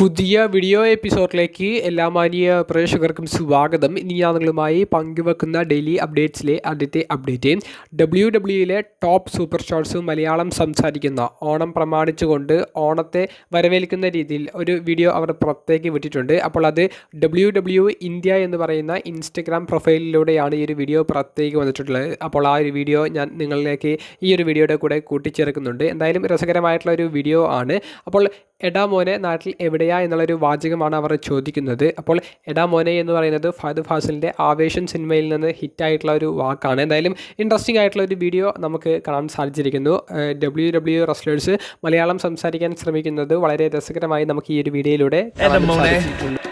പുതിയ വീഡിയോ എപ്പിസോഡിലേക്ക് എല്ലാ മാന്യ പ്രേക്ഷകർക്കും സ്വാഗതം. ഇനി ഞാൻ നിങ്ങളുമായി പങ്കുവെക്കുന്ന ഡെയിലി അപ്ഡേറ്റ്സിലെ ആദ്യത്തെ അപ്ഡേറ്റ് ഡബ്ല്യു ഡബ്ല്യുയിലെ ടോപ്പ് സൂപ്പർ സ്റ്റാർസ് മലയാളം സംസാരിക്കുന്ന ഓണം പ്രമാണിച്ചുകൊണ്ട് ഓണത്തെ വരവേൽക്കുന്ന രീതിയിൽ ഒരു വീഡിയോ അവർ പുറത്തേക്ക് വിട്ടിട്ടുണ്ട്. അപ്പോൾ അത് ഡബ്ല്യു ഡബ്ല്യു ഇന്ത്യ എന്ന് പറയുന്ന ഇൻസ്റ്റഗ്രാം പ്രൊഫൈലിലൂടെയാണ് ഈ ഒരു വീഡിയോ പുറത്തേക്ക് വന്നിട്ടുള്ളത്. അപ്പോൾ ആ ഒരു വീഡിയോ ഞാൻ നിങ്ങളിലേക്ക് ഈ ഒരു വീഡിയോയുടെ കൂടെ കൂട്ടിച്ചേർക്കുന്നുണ്ട്. എന്തായാലും രസകരമായിട്ടുള്ള ഒരു വീഡിയോ ആണ്. അപ്പോൾ എടാ മോനെ നാട്ടിൽ എവിടെയാ എന്നുള്ളൊരു വാചകമാണ് അവർ ചോദിക്കുന്നത്. അപ്പോൾ എടാ മോനെ എന്ന് പറയുന്നത് ഫഹദ് ഫാസിലിന്റെ ആവേശം സിനിമയിൽ നിന്ന് ഹിറ്റായിട്ടുള്ള ഒരു വാക്കാണ്. എന്തായാലും ഇൻട്രസ്റ്റിംഗ് ആയിട്ടുള്ള ഒരു വീഡിയോ നമുക്ക് കാണാൻ സാധിച്ചിരിക്കുന്നു. ഡബ്ല്യു ഡബ്ല്യു റെസ്ലേഴ്സ് മലയാളം സംസാരിക്കാൻ ശ്രമിക്കുന്നത് വളരെ രസകരമായി നമുക്ക് ഈ ഒരു വീഡിയോയിലൂടെ കാണാൻ എടാ മോനെ. സാധിച്ചിട്ടുണ്ട്.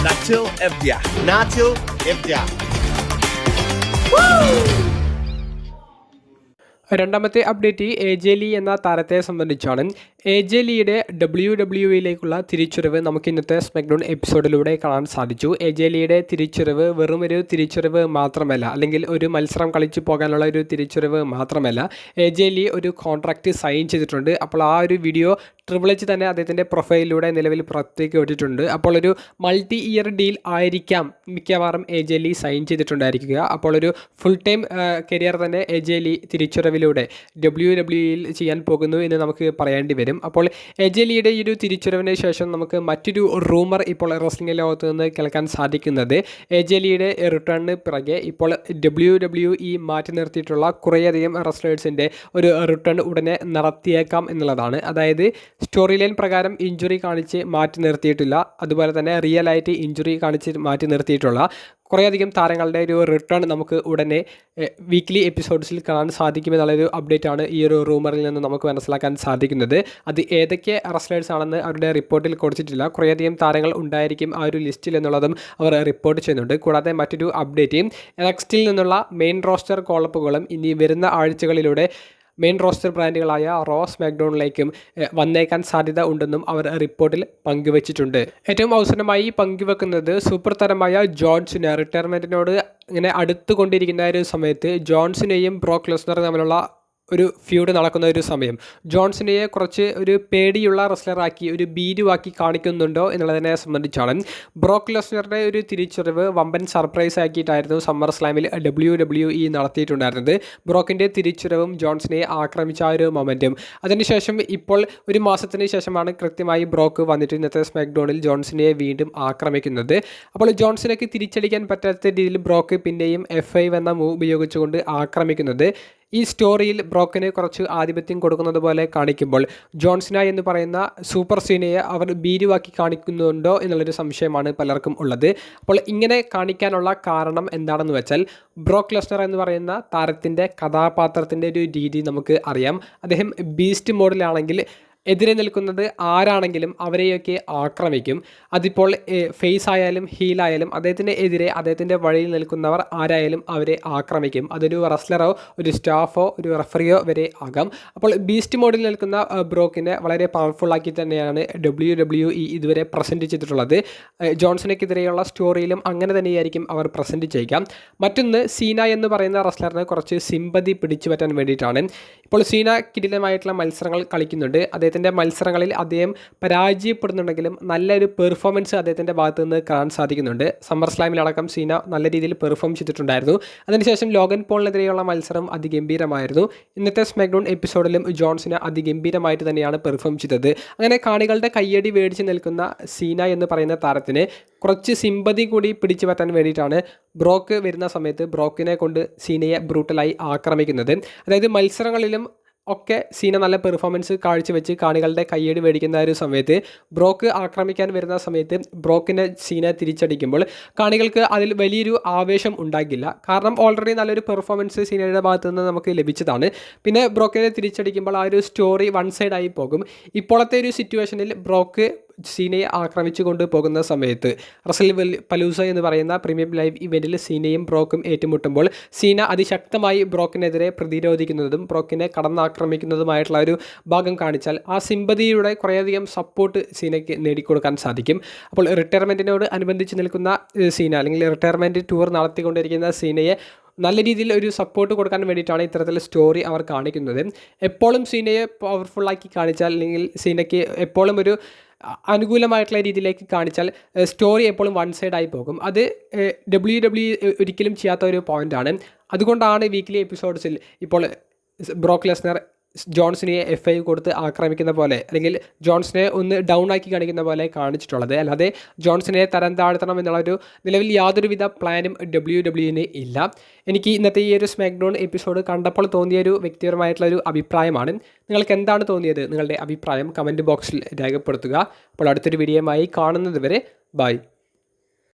Natil, Evdia. Natil Evdia. രണ്ടാമത്തെ അപ്ഡേറ്റ് എ ജെ ലി എന്ന താരത്തെ സംബന്ധിച്ചാണ് എ ജെ ലിയുടെ ഡബ്ല്യു ഡബ്ല്യുയിലേക്കുള്ള തിരിച്ചറിവ് നമുക്ക് ഇന്നത്തെ സ്മെക്ഡൗൺ എപ്പിസോഡിലൂടെ കാണാൻ സാധിച്ചു എ ജെ ലിയുടെ തിരിച്ചറിവ് വെറും ഒരു തിരിച്ചുവരവ് മാത്രമല്ല അല്ലെങ്കിൽ ഒരു മത്സരം കളിച്ചു പോകാനുള്ള ഒരു തിരിച്ചറിവ് മാത്രമല്ല എ ജെ ലി ഒരു കോൺട്രാക്റ്റ് സൈൻ ചെയ്തിട്ടുണ്ട് അപ്പോൾ ആ ഒരു വീഡിയോ ട്രിപ്പിൾ എച്ച് തന്നെ അദ്ദേഹത്തിന്റെ പ്രൊഫൈലിലൂടെ നിലവിൽ പുറത്തേക്ക് വിട്ടിട്ടുണ്ട്. അപ്പോൾ ഒരു മൾട്ടി ഇയർ ഡീൽ ആയിരിക്കാം മിക്കവാറും എ ജെ ലി സൈൻ ചെയ്തിട്ടുണ്ടായിരിക്കുക. അപ്പോൾ ഒരു ഫുൾ ടൈം കരിയർ തന്നെ എ ജെ ലി തിരിച്ചുറവിലൂടെ ഡബ്ല്യു ഡബ്ല്യുയിൽ ചെയ്യാൻ പോകുന്നു എന്ന് നമുക്ക് പറയേണ്ടി വരും. അപ്പോൾ എ ജെ ലിയുടെ ഈ ഒരു തിരിച്ചുറവിന് ശേഷം നമുക്ക് മറ്റൊരു റൂമർ ഇപ്പോൾ റോസ്ലിംഗ് ലോകത്ത് നിന്ന് കേൾക്കാൻ സാധിക്കുന്നത്. എ ജെ ലിയുടെ റിട്ടേണിന് പിറകെ ഇപ്പോൾ ഡബ്ല്യു ഡബ്ല്യു ഇ മാറ്റി നിർത്തിയിട്ടുള്ള കുറേയധികം റെസ്ലേഴ്സിന്റെ ഒരു റിട്ടേൺ ഉടനെ നടത്തിയേക്കാം എന്നുള്ളതാണ്. അതായത് സ്റ്റോറി ലൈൻ പ്രകാരം ഇഞ്ചുറി കാണിച്ച് മാറ്റി നിർത്തിയിട്ടില്ല. അതുപോലെ തന്നെ റിയൽ ആയിട്ട് ഇഞ്ചുറി കാണിച്ച് മാറ്റി നിർത്തിയിട്ടുള്ള കുറേയധികം താരങ്ങളുടെ ഒരു റിട്ടേൺ നമുക്ക് ഉടനെ വീക്ക്ലി എപ്പിസോഡ്സിൽ കാണാൻ സാധിക്കുമെന്നുള്ളൊരു അപ്ഡേറ്റ് ആണ് ഈ ഒരു റൂമറിൽ നിന്ന് നമുക്ക് മനസ്സിലാക്കാൻ സാധിക്കുന്നത്. അത് ഏതൊക്കെ റെസ്ലേഴ്സ് ആണെന്ന് അവരുടെ റിപ്പോർട്ടിൽ കൊടുത്തിട്ടില്ല. കുറേയധികം താരങ്ങൾ ഉണ്ടായിരിക്കും ആ ഒരു ലിസ്റ്റിൽ എന്നുള്ളതും അവർ റിപ്പോർട്ട് ചെയ്യുന്നുണ്ട്. കൂടാതെ മറ്റൊരു അപ്ഡേറ്റ് നെക്സ്റ്റിൽ നിന്നുള്ള മെയിൻ റോസ്റ്റർ കോളപ്പുകളും ഇനി വരുന്ന ആഴ്ചകളിലൂടെ മെയിൻ റോസ്റ്റർ ബ്രാൻഡുകളായ റോസ് മാക്ഡോണിലേക്കും വന്നേക്കാൻ സാധ്യത ഉണ്ടെന്നും അവർ റിപ്പോർട്ടിൽ പങ്കുവച്ചിട്ടുണ്ട്. ഏറ്റവും അവസരമായി പങ്കുവെക്കുന്നത് സൂപ്പർ താരമായ ജോൺസിന് റിട്ടയർമെന്റിനോട് ഇങ്ങനെ അടുത്തുകൊണ്ടിരിക്കുന്ന ഒരു സമയത്ത് ജോൺസിനെയും ബ്രോക്ക് ലെസ്നറും തമ്മിലുള്ള ഒരു ഫ്യൂഡ് നടക്കുന്ന ഒരു സമയം. ജോൺസിനെ കുറച്ച് ഒരു പേടിയുള്ള റെസ്ലറാക്കി ഒരു ബീരുവാക്കി കാണിക്കുന്നുണ്ടോ എന്നുള്ളതിനെ സംബന്ധിച്ചാണ്. ബ്രോക്ക് ലെസ്നറുടെ ഒരു തിരിച്ചറിവ് വമ്പൻ സർപ്രൈസ് ആക്കിയിട്ടായിരുന്നു സമ്മർ സ്ലാമിൽ ഡബ്ല്യു ഡബ്ല്യു ഇ നടത്തിയിട്ടുണ്ടായിരുന്നത്. ബ്രോക്കിന്റെ തിരിച്ചറിവും ജോൺസിനെ ആക്രമിച്ച ആ ഒരു മൊമെന്റും അതിനുശേഷം ഇപ്പോൾ ഒരു മാസത്തിന് ശേഷമാണ് കൃത്യമായി ബ്രോക്ക് വന്നിട്ട് ഇന്നത്തെ സ്മാക്ഡോണിൽ ജോൺസിനെ വീണ്ടും ആക്രമിക്കുന്നത്. അപ്പോൾ ജോൺസിനൊക്കെ തിരിച്ചടിക്കാൻ പറ്റാത്ത രീതിയിൽ ബ്രോക്ക് പിന്നെയും എഫ് ഐ എന്ന മൂവ് ഉപയോഗിച്ചുകൊണ്ട് ആക്രമിക്കുന്നത്. ഈ സ്റ്റോറിയിൽ ബ്രോക്കിന് കുറച്ച് ആധിപത്യം കൊടുക്കുന്നത് പോലെ കാണിക്കുമ്പോൾ ജോൺസിന എന്ന് പറയുന്ന സൂപ്പർ സീനയെ അവർ ഭീരുവാക്കി കാണിക്കുന്നുണ്ടോ എന്നുള്ളൊരു സംശയമാണ് പലർക്കും ഉള്ളത്. അപ്പോൾ ഇങ്ങനെ കാണിക്കാനുള്ള കാരണം എന്താണെന്ന് വെച്ചാൽ ബ്രോക്ക് ലെസ്നർ എന്ന് പറയുന്ന താരത്തിന്റെ കഥാപാത്രത്തിന്റെ ഒരു രീതി നമുക്ക് അറിയാം. അദ്ദേഹം ബീസ്റ്റ് മോഡിലാണെങ്കിൽ എതിരെ നിൽക്കുന്നത് ആരാണെങ്കിലും അവരെയൊക്കെ ആക്രമിക്കും. അതിപ്പോൾ ഫേസ് ആയാലും ഹീലായാലും അദ്ദേഹത്തിന്റെ എതിരെ അദ്ദേഹത്തിന്റെ വഴിയിൽ നിൽക്കുന്നവർ ആരായാലും അവരെ ആക്രമിക്കും. അതൊരു റസ്ലറോ ഒരു സ്റ്റാഫോ ഒരു റെഫറിയോ വരെ ആകാം. അപ്പോൾ ബീസ്റ്റ് മോഡിൽ നിൽക്കുന്ന ബ്രോക്കിനെ വളരെ പവർഫുൾ ആക്കി തന്നെയാണ് ഡബ്ല്യു ഡബ്ല്യു ഇ ഇതുവരെ പ്രസന്റ് ചെയ്തിട്ടുള്ളത്. ഏഹ്, സ്റ്റോറിയിലും അങ്ങനെ തന്നെയായിരിക്കും അവർ പ്രസന്റ് ചെയ്യുക മറ്റൊന്ന് സീന എന്ന് പറയുന്ന റസ്ലറിനെ കുറച്ച് സിമ്പതി പിടിച്ചു പറ്റാൻ വേണ്ടിയിട്ടാണ്. ഇപ്പോൾ സീന കിടിലമായിട്ടുള്ള മത്സരങ്ങൾ കളിക്കുന്നുണ്ട്. അദ്ദേഹത്തിന്റെ മത്സരങ്ങളിൽ അദ്ദേഹം പരാജയപ്പെടുന്നുണ്ടെങ്കിലും നല്ലൊരു പെർഫോമൻസ് അദ്ദേഹത്തിന്റെ ഭാഗത്ത് നിന്ന് കാണാൻ സാധിക്കുന്നുണ്ട്. സമ്മർ സ്ലാമിലടക്കം സീന നല്ല രീതിയിൽ പെർഫോം ചെയ്തിട്ടുണ്ടായിരുന്നു. അതിനുശേഷം ലോഗൻ പോളിനെതിരെയുള്ള മത്സരം അതിഗംഭീരമായിരുന്നു. ഇന്നത്തെ സ്മാക്ഡൗൺ എപ്പിസോഡിലും ജോൺസിന് അതിഗംഭീരമായിട്ട് തന്നെയാണ് പെർഫോം ചെയ്തത്. അങ്ങനെ കാണികളുടെ കയ്യടി മേടിച്ച് നിൽക്കുന്ന സീന എന്ന് പറയുന്ന താരത്തിന് കുറച്ച് സിമ്പതി കൂടി പിടിച്ചു പറ്റാൻ വേണ്ടിയിട്ടാണ് ബ്രോക്ക് വരുന്ന സമയത്ത് ബ്രോക്കിനെ കൊണ്ട് സീനയെ ബ്രൂട്ടലായി ആക്രമിക്കുന്നത്. അതായത് മത്സരങ്ങളിലും ഒക്കെ സീന നല്ല പെർഫോമൻസ് കാഴ്ചവെച്ച് കാണികളുടെ കയ്യടി മേടിക്കുന്ന ഒരു സമയത്ത് ബ്രോക്ക് ആക്രമിക്കാൻ വരുന്ന സമയത്ത് ബ്രോക്കിന്റെ സീന തിരിച്ചടിക്കുമ്പോൾ കാണികൾക്ക് അതിൽ വലിയൊരു ആവേശം ഉണ്ടാകില്ല. കാരണം ഓൾറെഡി നല്ലൊരു പെർഫോമൻസ് സീനയുടെ ഭാഗത്ത് നിന്ന് നമുക്ക് ലഭിച്ചതാണ്. പിന്നെ ബ്രോക്കിനെ തിരിച്ചടിക്കുമ്പോൾ ആ ഒരു സ്റ്റോറി വൺ സൈഡായി പോകും. ഇപ്പോഴത്തെ ഒരു സിറ്റുവേഷനിൽ ബ്രോക്ക് സീനയെ ആക്രമിച്ചു കൊണ്ട് പോകുന്ന സമയത്ത് റസൽ പലൂസ എന്ന് പറയുന്ന പ്രീമിയം ലൈവ് ഇവന്റിൽ സീനയും ബ്രോക്കും ഏറ്റുമുട്ടുമ്പോൾ സീന അതിശക്തമായി ബ്രോക്കിനെതിരെ പ്രതിരോധിക്കുന്നതും ബ്രോക്കിനെ കടന്നാക്രമിക്കുന്നതുമായിട്ടുള്ള ഒരു ഭാഗം കാണിച്ചാൽ ആ സിമ്പതിയുടെ കുറേയധികം സപ്പോർട്ട് സീനയ്ക്ക് നേടിക്കൊടുക്കാൻ സാധിക്കും. അപ്പോൾ റിട്ടയർമെന്റിനോട് അനുബന്ധിച്ച് നിൽക്കുന്ന സീന അല്ലെങ്കിൽ റിട്ടയർമെന്റ് ടൂർ നടത്തിക്കൊണ്ടിരിക്കുന്ന സീനയെ നല്ല രീതിയിൽ ഒരു സപ്പോർട്ട് കൊടുക്കാൻ വേണ്ടിയിട്ടാണ് ഇത്തരത്തിൽ സ്റ്റോറി അവർ കാണിക്കുന്നത്. എപ്പോഴും സീനയെ പവർഫുള്ളാക്കി കാണിച്ചാൽ അല്ലെങ്കിൽ സീനയ്ക്ക് എപ്പോഴും ഒരു അനുകൂലമായിട്ടുള്ള രീതിയിലേക്ക് കാണിച്ചാൽ സ്റ്റോറി എപ്പോഴും വൺ സൈഡായി പോകും. അത് ഡബ്ല്യു ഡബ്ല്യു ഒരിക്കലും ചെയ്യാത്ത ഒരു പോയിന്റാണ് അതുകൊണ്ടാണ് വീക്ക്ലി എപ്പിസോഡ്സിൽ ഇപ്പോൾ ബ്രോക്ക് ലെസ്നർ ജോൺസിനെ എഫ് ഐ കൊടുത്ത് ആക്രമിക്കുന്ന പോലെ അല്ലെങ്കിൽ ജോൺസിനെ ഒന്ന് ഡൗൺ ആക്കി കാണിക്കുന്ന പോലെ കാണിച്ചിട്ടുള്ളത്. അല്ലാതെ ജോൺസിനെ തരം താഴ്ത്തണം എന്നുള്ള ഒരു നിലവിൽ യാതൊരുവിധ പ്ലാനും ഡബ്ല്യു ഡബ്ല്യുവിന് ഇല്ല. എനിക്ക് ഇന്നത്തെ ഈ ഒരു സ്മാക്ഡൗൺ എപ്പിസോഡ് കണ്ടപ്പോൾ തോന്നിയ ഒരു വ്യക്തിപരമായിട്ടുള്ള ഒരു അഭിപ്രായമാണ്. നിങ്ങൾക്ക് എന്താണ് തോന്നിയത്? നിങ്ങളുടെ അഭിപ്രായം കമന്റ് ബോക്സിൽ രേഖപ്പെടുത്തുക. അപ്പോൾ അടുത്തൊരു വീഡിയോയുമായി കാണുന്നത് വരെ ബൈ